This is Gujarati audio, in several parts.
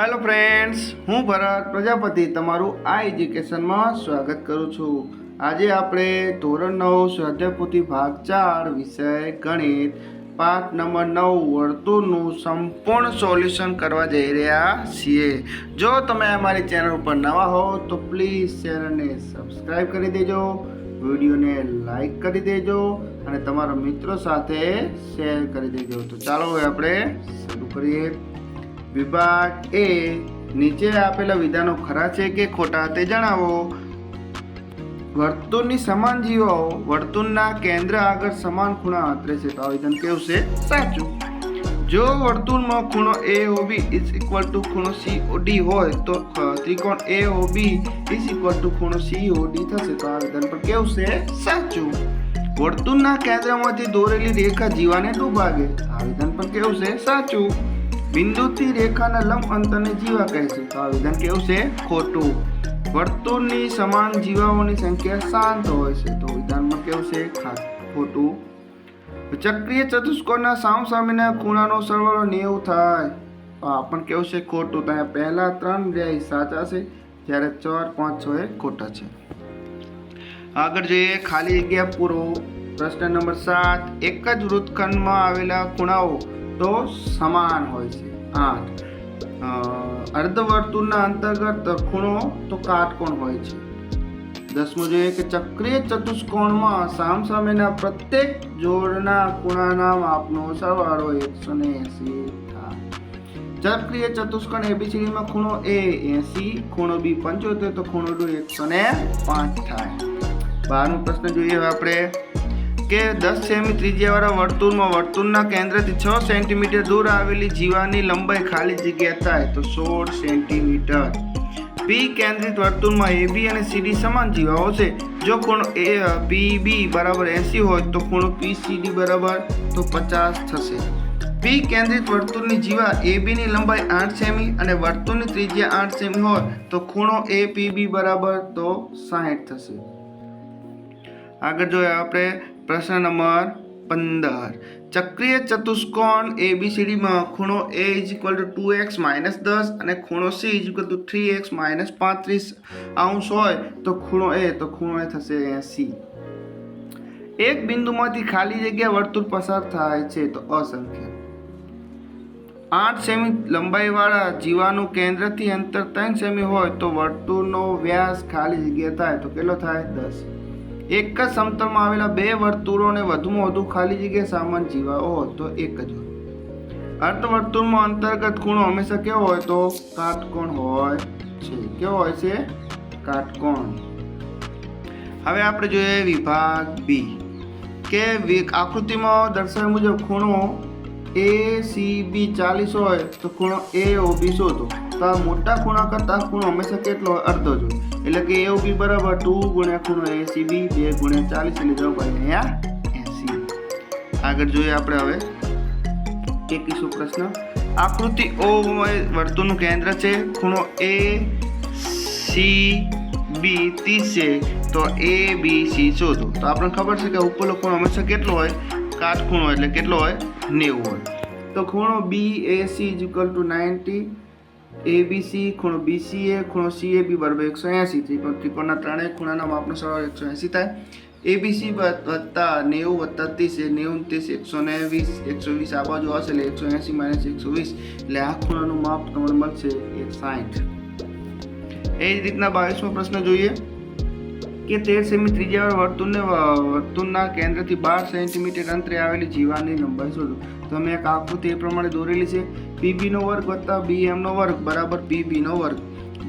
હેલો ફ્રેન્ડ્સ હું ભરત, પ્રજાપતિ તમારું આ એજ્યુકેશનમાં સ્વાગત કરું છું. આજે આપણે ધોરણ નવ સ્વાધ્યાયપોથી ભાગ ચાર વિષય ગણિત, પાઠ નંબર નવ, વર્તુળનું સંપૂર્ણ સોલ્યુશન કરવા જઈ રહ્યા છીએ. જો તમે અમારી ચેનલ ઉપર નવા હો, તો પ્લીઝ ચેનલને સબસ્ક્રાઈબ કરી દેજો, વિડીયોને લાઈક કરી દેજો, અને તમારા મિત્રો સાથે શેર કરી દેજો. તો ચાલો હવે આપણે શરૂ કરીએ. વિભાગ એ નીચે આપેલા વિધાનો ખરા છે કે ખોટા તે જણાવો. વર્તુળની સમાન જીવો વર્તુળના કેન્દ્ર આગળ સમાન ખૂણા આંતરે છે. તો આ વિધાન કેવું છે? સાચું. જો વર્તુળમાં ખૂણો A O B is equal to ખૂણો સી ઓ ડી હોય તો ત્રિકોણ A O B is equal to ખૂણો સી ઓ ડી થશે. તો આ વિધાન પર કેવું છે? સાચું. વર્તુળના કેન્દ્રમાંથી દોરેલી રેખા જીવાને ડૂબાવે. આ વિધાન પણ કેવું છે? સાચું. બિંદુથી રેખાના લંબ અંતરને જીવા કહે છે. તો આ વિધાન કેવું છે? ખોટું. વર્તુળની સમાન જીવાઓની સંખ્યા શાંત હોય છે. તો વિધાનમાં કેવું છે? ખોટું. ચક્રીય ચતુષ્કોણના સામ સામેના ખૂણાનો સરવાળો નેવું થાય. તો આ પણ કેવું છે? ખોટું. તો અહીંયા પહેલા ત્રણ રહ્યા સાચા છે. જ્યારે ચાર, પાંચ, છ એ ખોટા છે. આગળ જોઈએ ખાલી જગ્યા પૂરો. પ્રશ્ન નંબર સાત. એક જ વૃત્તખંડમાં આવેલા ખૂણાઓ તો સમાન હોય છે. આઠ. અર્ધવર્તુળના અંતર્ગત ખૂણો તો કાટકોણ હોય છે. દસમું જોઈએ કે ચક્રીય ચતુષ્કોણમાં સામસામેના પ્રત્યેક જોડના ખૂણાના માપનો સરવાળો એકસો ને એસી ચક્રીય ચતુષ્કોણ એબીસીડીમાં ખૂણો એ, એસી, ખૂણો બી પંચોતેર તો ખૂણો ડુ એકસો ને પાંચ થાય. બારમો પ્રશ્ન જોઈએ આપણે. કે દસ સેમી ત્રિજ્યાવાળા વર્તુળમાં વર્તુળના કેન્દ્રથી છ સેન્ટીમીટર દૂર આવેલી જીવાની લંબાઈ ખાલી જગ્યા થાય તો સોળ સેન્ટીમીટર. પી કેન્દ્રિત વર્તુળમાં એ બી અને સીડી સમાન જીવાઓ છે. જો ખૂણો એ પી બી બરાબર એંસી હોય તો ખૂણો પી સીડી બરાબર તો પચાસ થશે. પી કેન્દ્રિત વર્તુળની જીવા એ બીની લંબાઈ આઠ સેમી અને વર્તુળની ત્રિજ્યા આઠ સેમી હોય તો ખૂણો એ પી બી બરાબર તો સાહીઠ થશે. આગળ જોઈએ આપણે પ્રશ્ન નંબર પંદર. ચક્રીય ચતુષ્કોણ એબીસીડીમાં ખૂણો A is equal to two X minus દસ અને ખૂણો C is equal to three X minus પાંત્રીસ અંશ હોય તો ખૂણો એ તો ખૂણો એ થશે એસી એક બિંદુમાંથી ખાલી જગ્યા વર્તુળ પસાર થાય છે તો અસંખ્ય. આઠ સેમી લંબાઈવાળા જીવાનું કેન્દ્રથી અંતર ત્રણ સેમી હોય તો વર્તુળનો વ્યાસ ખાલી જગ્યા થાય તો કેટલો થાય? દસ. એક જ સમતલમાં આવેલા બે વર્તુળોને વધુમાં વધુ ખાલી જગ્યા સામાન જીવાઓ હોય તો એક જ હોય. અર્ધવર્તુળમાં અંતર્ગત ખૂણો હંમેશા કેવો હોય તો કાટકોણ હોય છે. કેવો હોય છે? કાટકોણ. હવે આપણે જોઈએ વિભાગ બી કે આકૃતિમાં દર્શાવ્યા મુજબ ખૂણો એ સી બી ચાલીસ હોય તો ખૂણો એ ઓ બી શોધો. તો આ મોટા ખૂણા કરતાં ખૂણો હંમેશા કેટલો હોય? અડધો જ એટલે કે એવું બી બરાબર ટુ ગુણ્યા ખૂણો એસી બી બે ગુણ્યા ચાલીસ એટલે જવાબ આવે અહીંયા એસી. આગળ જોઈએ આપણે હવે એકવીસો પ્રશ્ન. આકૃતિ ઓ વર્તુળનું કેન્દ્ર છે, ખૂણો એ સી બી ત્રીસ છે તો એ બી સી શોધો. તો આપણને ખબર છે કે ઉપરનો ખૂણો હંમેશા કેટલો હોય? કાટખૂણો, એટલે કેટલો હોય? નેવું હોય. તો ખૂણો B A C is equal to ninety A B C ખૂણો બી સી એ ખૂણો સી એ બી બરાબર એકસો એંસી ત્રિકોણ ત્રિકોણના ત્રણેય ખૂણાના માપનો સરવાળો એકસો એંસી થાય. એ બી સી વત્તા નેવું વત્તા ત્રીસ એ નેવું ત્રીસ એકસો ને વીસ, એકસો વીસ આ બાજુ હશે એટલે એકસો એંસી માઇનસ એકસો વીસ. એટલે આ ખૂણાનું માપ તમને મળશે એક સાઠ એ જ રીતના બાવીસમો પ્રશ્ન જોઈએ. કે તેર સેમી ત્રિજ્યાવાળા વર્તુળને વર્તુળના કેન્દ્રથી બાર સેન્ટીમીટર અંતરે આવેલી જીવાની લંબાઈ શોધો. તો અમે એક આકૃતિ એ પ્રમાણે દોરેલી છે. પીબીનો વર્ગ વત્તા બીએમનો વર્ગ બરાબર પીબીનો વર્ગ.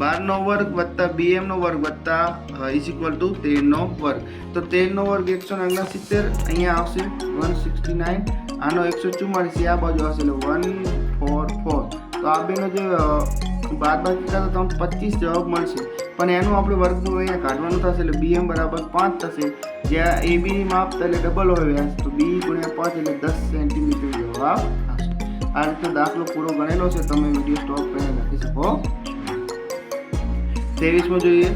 બારનો વર્ગ વત્તા બીએમનો વર્ગ વત્તા ઇઝ ઇક્વલ ટુ તેરનો વર્ગ. તો તેરનો વર્ગ એકસો ઓગણસિત્તેર અહીંયા આવશે વન સિક્સટી નાઇન. આનો એકસો ચુમ્માળીસ આ બાજુ આવશે એટલે વન ફોર ફોર. તો આ બેનો જે બાદ બાકી કરતા તમને પચીસ જવાબ મળશે. પણ એનું આપણે વર્ગનું અહીંયા કાઢવાનું થશે એટલે બી એમ બરાબર પાંચ થશે. જ્યાં એ બી માપ એટલે ડબલ હોય વ્યાસ, તો બી ગુણ્યા પાંચ એટલે દસ સેન્ટીમીટર જવાબ આ રીતે દાખલો પૂરો ગણેલો છે, તમે વીડિયો સ્ટોપ કરીને લખી શકો. ત્રેવીસમાં જોઈએ.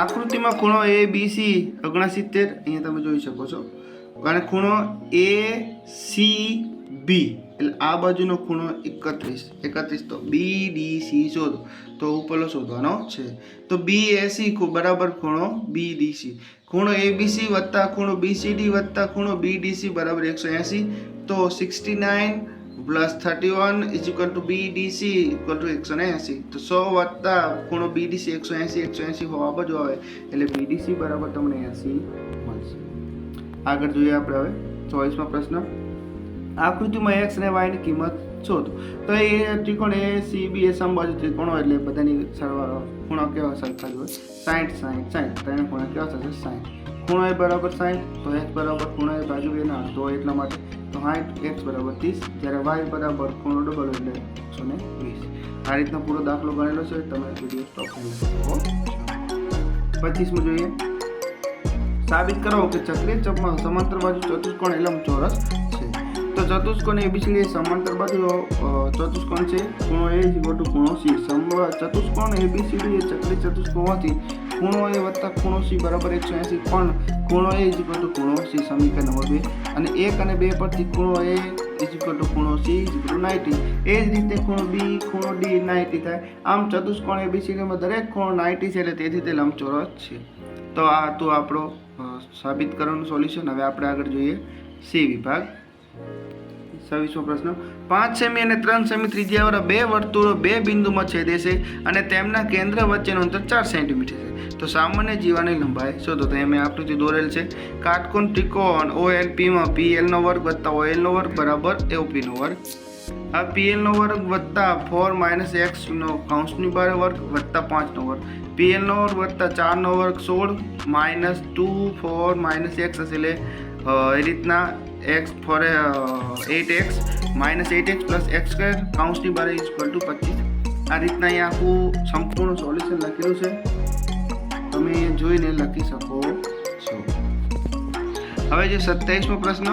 આકૃતિમાં ખૂણો એ બી સી ઓગણસિત્તેર, અહીંયા તમે જોઈ શકો છો. અને ખૂણો એ સી બી. એટલે આ બાજુનો ખૂણો એકત્રીસ. એકત્રીસ તો બી, ડી, સી શોધો. તો ઉપલો શોધવાનો છે. તો બી એસી બરાબર ખૂણો બી ડીસી ખૂણો એબીસી વત્તા ખૂણો બીસીડી વત્તા ખૂણો બીડીસી બરાબર એકસો એંસી. તો sixty nine plus thirty one is equal to BDC equal to એકસો ને એંસી. તો સો વત્તા ખૂણો બીડીસી એકસો એંસી એકસો એંસી હોવા બાજુ આવે. એટલે બીડીસી બરાબર તમને એંસી મળશે. આગળ જોઈએ આપણે હવે ચોવીસમાં પ્રશ્ન. આકૃતિમાં એક્સ અને વાયની કિંમત શોધો. તો એ ત્રિકોણ એ સી બી એ સમબાજુ ત્રિકોણો એટલે બધાની સરવાળો ખૂણો કેવા સરખા હોય. સાઠ સાઠ સાઠ ત્રણ ખૂણા કેવા થશે સાઠ ખૂણો એ બરાબર સાઠ તો એક્સ બરાબર ખૂણો એ બાજુ એના તો એટલા માટે તો સાઠ એક્સ બરાબર ત્રીસ, જ્યારે વાય બરાબર ખૂણો ડબલ એટલે એકસો ને વીસ. આ રીતનો પૂરો દાખલો ગણેલો છે. તમે વીડિયો સ્ટોપ કરી શકો પચીસમાં જોઈએ. સાબિત કરો કે ચક્રીય ચપમાં સમાંતર બાજુ ચતુષ્કોણ એલમ ચોરસ તો ચતુષ્કોણ એ એ સમાંતર બાજુ ચતુષ્કોણ છે. ખૂણો એ ઇક્વલ ટુ ખૂણો સી. ચતુષ્કોણ એબીસીડી એ ચક્રી ચતુષ્કોણ હોવાથી ખૂણો એ વત્તા ખૂણો સી બરાબર એકસો એંસી. પણ ખૂણો એ ઇક્વલ ટુ ખૂણો સી સમીકરણ નંબર બે અને એક અને બે પરથી ખૂણો એ ઇઝ ટુ ખૂણો સી ઇઝ ટુ નાઇન્ટી. એ જ રીતે ખૂણો બી, ખૂણો ડી નાઇન્ટી થાય. આમ ચતુષ્કોણ એ એબીસીડીમાં દરેક ખૂણો નાઇન્ટી છે એટલે તેથી તે લંબચોરસ છે. તો આ હતું આપણો સાબિત કરવાનું સોલ્યુશન. હવે આપણે આગળ જોઈએ. સી વિભાગ. છવ્વીસમો પ્રશ્ન. પાંચ સેમી અને ત્રણ સેમી ત્રિજ્યાવાળા બે વર્તુળો બે બિંદુમાં છેદે છે અને તેમના કેન્દ્ર વચ્ચેનું અંતર ચાર સેન્ટીમીટર છે. તો સામાન્ય જીવાની લંબાઈ શોધો. તો એમ આકૃતિ દોરેલ છે. કાટકોણ ત્રિકોણ ઓ એલ પીમાં પી એલનો વર્ગ વત્તા ઓ એલનો વર્ગ બરાબર એઓપીનો વર્ગ. આ પીએલનો વર્ગ વત્તા ફોર માઇનસ એક્સનો કાઉન્સની બાર વર્ગ વત્તા પાંચનો વર્ગ. પીએલનો વર્ગ વત્તા ચારનો વર્ગ સોળ minus two four minus X એટલે એ રીતના X four eight X minus eight X plus X square કાઉન્સની બાર ઇઝ ટુ પચીસ આ રીતના અહીંયા આખું સંપૂર્ણ સોલ્યુશન લખેલું છે। તમે જોઈને લખી શકો છો। હવે જે સત્યાવીસમો પ્રશ્ન,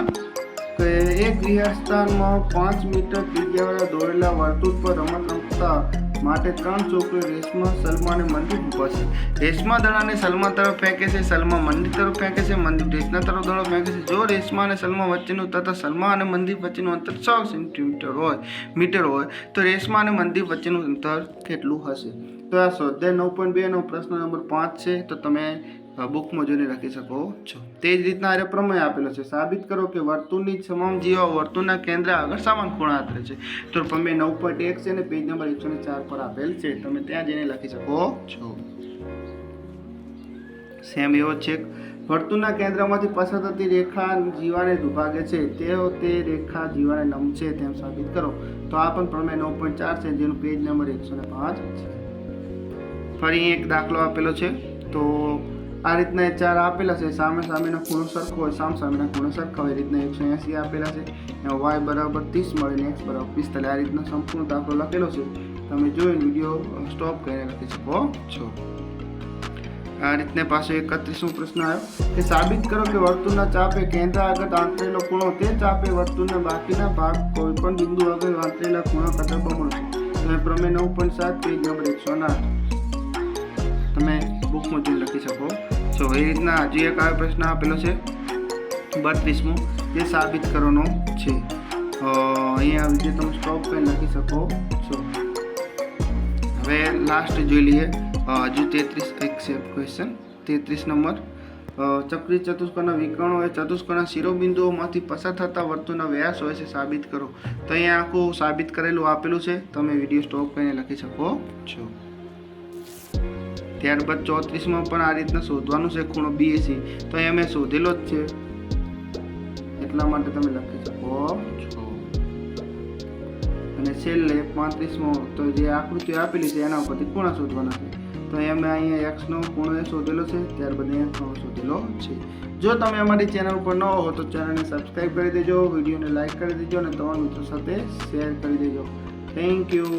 કે એક ગૃહસ્થાનમાં પાંચ મીટર ત્રિજ્યાવાળા દોરેલા વર્તુળ પર રમત રમતા માટે ત્રણ છોકરીઓ રેશમા સલમા અને મંદિર છે. રેશમા દડાને સલમા તરફ ફેંકે છે, સલમા મંદિર તરફ ફેંકે છે, મંદિર રેશના તરફ દડો ફેંકે છે. જો રેશમા અને સલમા વચ્ચેનું તથા સલમા અને મંદિર વચ્ચેનું અંતર છ સેન્ટીમીટર હોય, મીટર હોય, તો રેશમા અને મંદિર વચ્ચેનું અંતર કેટલું હશે? તો આ સ્વાધ્યાય નવ પોઈન્ટ બેનો પ્રશ્ન નંબર પાંચ છે. તો તમે બુકમાં જોઈને લખી શકો છો. તે જ રીતના આરે પ્રમેય આપેલો છે. સાબિત કરો કે વર્તુળની તમામ જીવો વર્તુળના કેન્દ્ર આગળ સમાન ખૂણા આંતરે છે. તો પ્રમેય નવ પોઈન્ટ એક છે અને પેજ નંબર એકસો ને ચાર પર આપેલ છે. તમે ત્યાં જઈને લખી શકો છો. સેમ એવો છે. વર્તુળના કેન્દ્રમાંથી પસાર થતી રેખા જીવાને દુભાગે છે. તેઓ તે રેખા જીવાને નમ છે તેમ સાબિત કરો. તો આ પણ પ્રમેય નવ પોઈન્ટ ચાર છે, જેનો પેજ નંબર એકસો ને પાંચ છે. ફરી એક દાખલો આપેલો છે. તો આ રીતના એ ચાર આપેલા છે. સામે સામેનો ખૂણો સરખો હોય, સામ સામેના ખૂણો સરખા હોય. એ રીતના એકસો એંસી આપેલા છે. એમાં વાય બરાબર ત્રીસ મળે ને એક્સ બરાબર પિસ્તાલીસ. આ રીતના સંપૂર્ણ દાખલો લખેલો છે. તમે જોઈ વીડિયો સ્ટોપ કરીને લખી શકો છો આ રીતને પાછો એકત્રીસમો પ્રશ્ન આવ્યો. કે સાબિત કરો કે વર્તુળના ચાપે કેન્દ્ર આગળ આંતરેલો ખૂણો તે ચાપે વર્તુળના બાકીના ભાગ કોઈ પણ બિંદુ આગળ આંતરેલા ખૂણા કરતા બમણો છે તમે પ્રમેય નવ પોઈન્ટ સાત પેજ નંબર એકસો આઠ તમે બુકમાં જોઈને લખી શકો. છો એ રીતના હજી એક આવ્યો પ્રશ્ન આપેલો છે, બત્રીસમો જે સાબિત કરવાનો છે. અહીંયા જે તમે સ્ટોપ પર લખી શકો. છો હવે લાસ્ટ જોઈ લઈએ. હજુ તેત્રીસ એક છે ક્વેશ્ચન તેત્રીસ નંબર. ચક્રી ચતુષ્કોણના વિકર્ણો એ ચતુષ્કોણના શિરોબિંદુઓમાંથી પસાર થતા વર્તુળનો વ્યાસ હોય છે સાબિત કરો. તો અહીંયા આખું સાબિત કરેલું આપેલું છે. તમે વીડિયો સ્ટોપ કરીને લખી શકો છો. ત્યારબાદ ચોત્રીસમાં પણ આ રીતના શોધવાનું છે ખૂણો બીએસી તો એ મેં શોધેલો જ છે. એટલા માટે તમે લખી શકો. છો. અને છેલ્લે પાંત્રીસમાં તો જે આકૃતિ આપેલી છે એના ઉપરથી ખૂણા શોધવાના છે. તો એ મેં અહીંયા એક્સનો ખૂણો એ શોધેલો છે. ત્યારબાદ અહીંયા ખૂણો શોધેલો છે. જો તમે અમારી ચેનલ ઉપર ન હો તો ચેનલને સબસ્ક્રાઈબ કરી દેજો વિડીયોને લાઇક કરી દેજો અને તમારા મિત્રો સાથે શેર કરી દેજો. Thank you